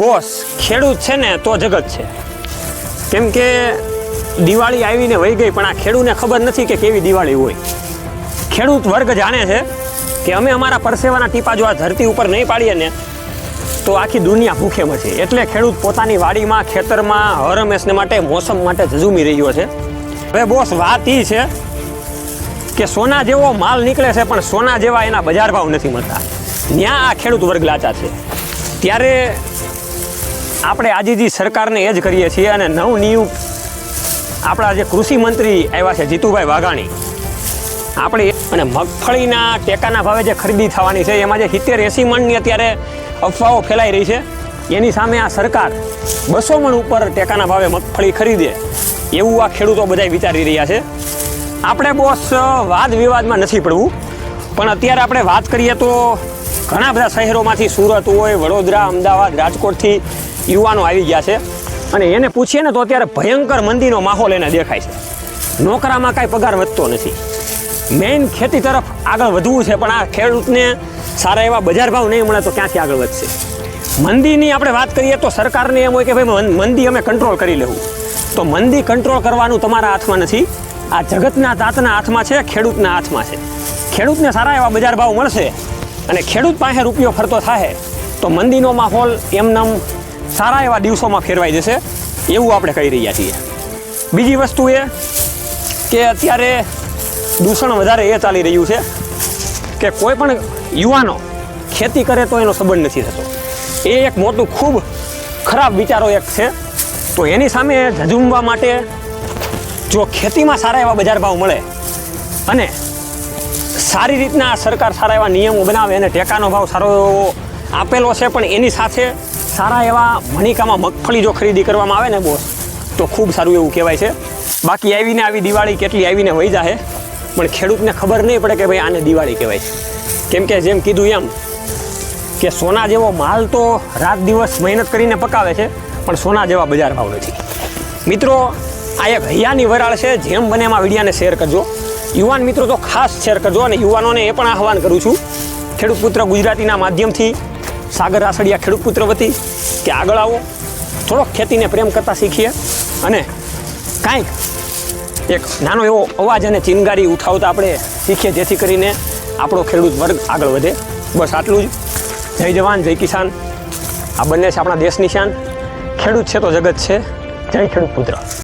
Boss, ખેડૂત છે ને તો જગત છે. કેમ કે દિવાળી આવીને વહી ગઈ, પણ આ ખેડૂતને ખબર નથી કે કેવી દિવાળી હોય. ખેડૂત વર્ગ જાણે છે કે અમે અમારા પરસેવાના ટીપા જો આ ધરતી ઉપર નહીં પાડીએ ને, તો આખી દુનિયા ભૂખે મચે એટલે ખેડૂત પોતાની વાડીમાં, ખેતરમાં હર હંમેશને માટે, મોસમ માટે ઝઝુમી રહ્યો છે. હવે બોસ, વાત એ છે કે સોના જેવો માલ નીકળે છે, પણ સોના જેવા એના બજાર ભાવ નથી મળતા. ત્યાં આ ખેડૂત વર્ગ લાચા છે. ત્યારે આપણે આજીજી સરકારને એ જ કરીએ છીએ અને નવનિયુક્ત આપણા જે કૃષિ મંત્રી આવ્યા છે, જીતુભાઈ વાઘાણી. આપણે અને મગફળીના ટેકાના ભાવે જે ખરીદી થવાની છે, એમાં જે સિત્તેર એંસી મણની અત્યારે અફવાઓ ફેલાઈ રહી છે, એની સામે આ સરકાર બસો મણ ઉપર ટેકાના ભાવે મગફળી ખરીદે, એવું આ ખેડૂતો બધા વિચારી રહ્યા છે. આપણે બોસ વાદ વિવાદમાં નથી પડવું, પણ અત્યારે આપણે વાત કરીએ તો ઘણા બધા શહેરોમાંથી સુરત હોય, વડોદરા, અમદાવાદ, રાજકોટથી યુવાનો આવી ગયા છે. અને એને પૂછીએ ને તો અત્યારે ભયંકર મંદીનો માહોલ એને દેખાય છે. નોકરામાં કાંઈ પગાર વધતો નથી. મેઇન ખેતી તરફ આગળ વધવું છે, પણ આ ખેડૂતને સારા એવા બજાર ભાવ નહીં મળે તો ક્યાંથી આગળ વધશે? મંદીની આપણે વાત કરીએ તો સરકારને એમ હોય કે ભાઈ મંદી અમે કંટ્રોલ કરી લેવું. તો મંદી કંટ્રોલ કરવાનું તમારા હાથમાં નથી. આ જગતના તાતના હાથમાં છે, ખેડૂતના હાથમાં છે. ખેડૂતને સારા એવા બજાર ભાવ મળશે અને ખેડૂત પાસે રૂપિયો ફરતો થાય તો મંદીનો માહોલ એમનેમ સારા એવા દિવસોમાં ફેરવાઈ જશે, એવું આપણે કહી રહ્યા છીએ. બીજી વસ્તુ એ કે અત્યારે દૂષણ વધારે એ ચાલી રહ્યું છે કે કોઈ પણ યુવાનો ખેતી કરે તો એનો સંબંધ નથી થતો. એ એક મોટું ખૂબ ખરાબ વિચારો એક છે. તો એની સામે ઝઝુમવા માટે જો ખેતીમાં સારા એવા બજાર ભાવ મળે અને સારી રીતના સરકાર સારા એવા નિયમો બનાવે અને ટેકાનો ભાવ સારો એવો આપેલો છે પણ એની સાથે સારા એવા મણિકામાં મગફળી જો ખરીદી કરવામાં આવે ને બોસ તો ખૂબ સારું એવું કહેવાય છે. બાકી આવીને આવી દિવાળી કેટલી આવીને વહી જાય પણ ખેડૂતને ખબર નહીં પડે કે ભાઈ આને દિવાળી કહેવાય છે. કેમ કે જેમ કીધું એમ કે સોના જેવો માલ તો રાત દિવસ મહેનત કરીને પકાવે છે, પણ સોના જેવા બજાર ભાવ નથી. મિત્રો, આ એક હૈયાની વરાળ છે, જેમ બને એમાં વિડીયાને શેર કરજો. યુવાન મિત્રો તો ખાસ શેર કરજો અને યુવાનોને એ પણ આહવાન કરું છું. ખેડૂત પુત્ર ગુજરાતીના માધ્યમથી સાગર રાસડિયા ખેડૂત પુત્ર વતી કે આગળ આવો. થોડોક ખેતીને પ્રેમ કરતાં શીખીએ. અને કાંઈક એક નાનો એવો અવાજ અને ચિનગારી ઉઠાવતા આપણે શીખીએ, જેથી કરીને આપણો ખેડૂત વર્ગ આગળ વધે. બસ આટલું જ. જય જવાન, જય કિસાન. આ બંને છે આપણા દેશની શાન. ખેડૂત છે તો જગત છે. જય ખેડૂત પુત્ર.